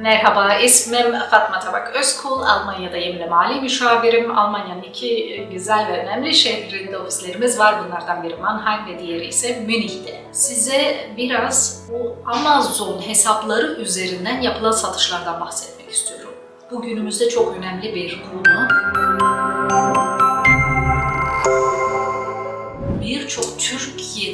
Merhaba, ismim Fatma Tabak Özkul. Almanya'da Yemle Mali Müşavirim. Almanya'nın iki güzel ve önemli şehrinde ofislerimiz var. Bunlardan biri Mannheim ve diğeri ise Münih'te. Size biraz bu Amazon hesapları üzerinden yapılan satışlardan bahsetmek istiyorum. Bu günümüzde çok önemli bir konu. birçok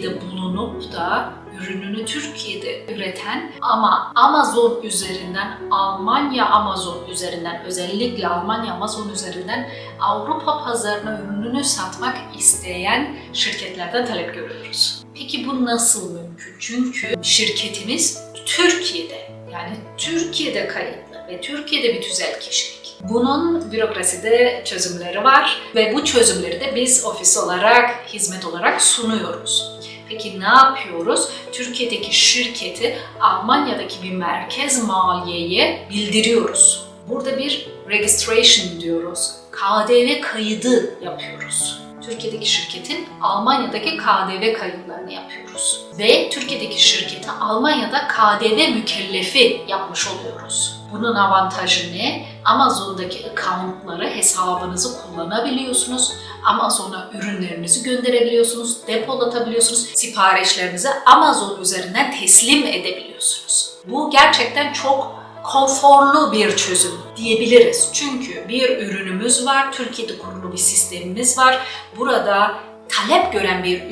Türkiye'de bulunup da ürününü Türkiye'de üreten ama Amazon üzerinden, Almanya Amazon üzerinden, özellikle Almanya Amazon üzerinden Avrupa pazarına ürününü satmak isteyen şirketlerden talep görüyoruz. Peki bu nasıl mümkün? Çünkü şirketimiz Türkiye'de, yani Türkiye'de kayıtlı ve Türkiye'de bir tüzel kişilik. Bunun bürokraside çözümleri var ve bu çözümleri de biz ofis olarak, hizmet olarak sunuyoruz. Peki ne yapıyoruz? Türkiye'deki şirketi Almanya'daki bir merkez maliyeye bildiriyoruz. Burada bir registration diyoruz. KDV kaydı yapıyoruz. Türkiye'deki şirketin Almanya'daki KDV kayıtlarını yapıyoruz. Ve Türkiye'deki şirketi Almanya'da KDV mükellefi yapmış oluyoruz. Bunun avantajı ne? Amazon'daki accountları, hesabınızı kullanabiliyorsunuz. Amazon'a ürünlerinizi gönderebiliyorsunuz, depolatabiliyorsunuz. Siparişlerinizi Amazon üzerinden teslim edebiliyorsunuz. Bu gerçekten çok konforlu bir çözüm diyebiliriz. Çünkü bir ürünümüz var, Türkiye'de kurulu bir sistemimiz var. Burada talep gören bir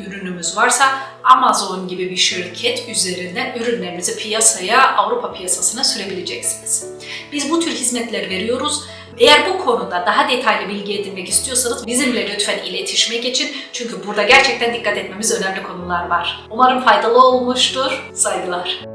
ürünümüz varsa Amazon gibi bir şirket üzerinden ürünlerinizi piyasaya, Avrupa piyasasına sürebileceksiniz. Biz bu tür hizmetler veriyoruz. Eğer bu konuda daha detaylı bilgi edinmek istiyorsanız bizimle lütfen iletişime geçin. Çünkü burada gerçekten dikkat etmemiz önemli konular var. Umarım faydalı olmuştur. Saygılar.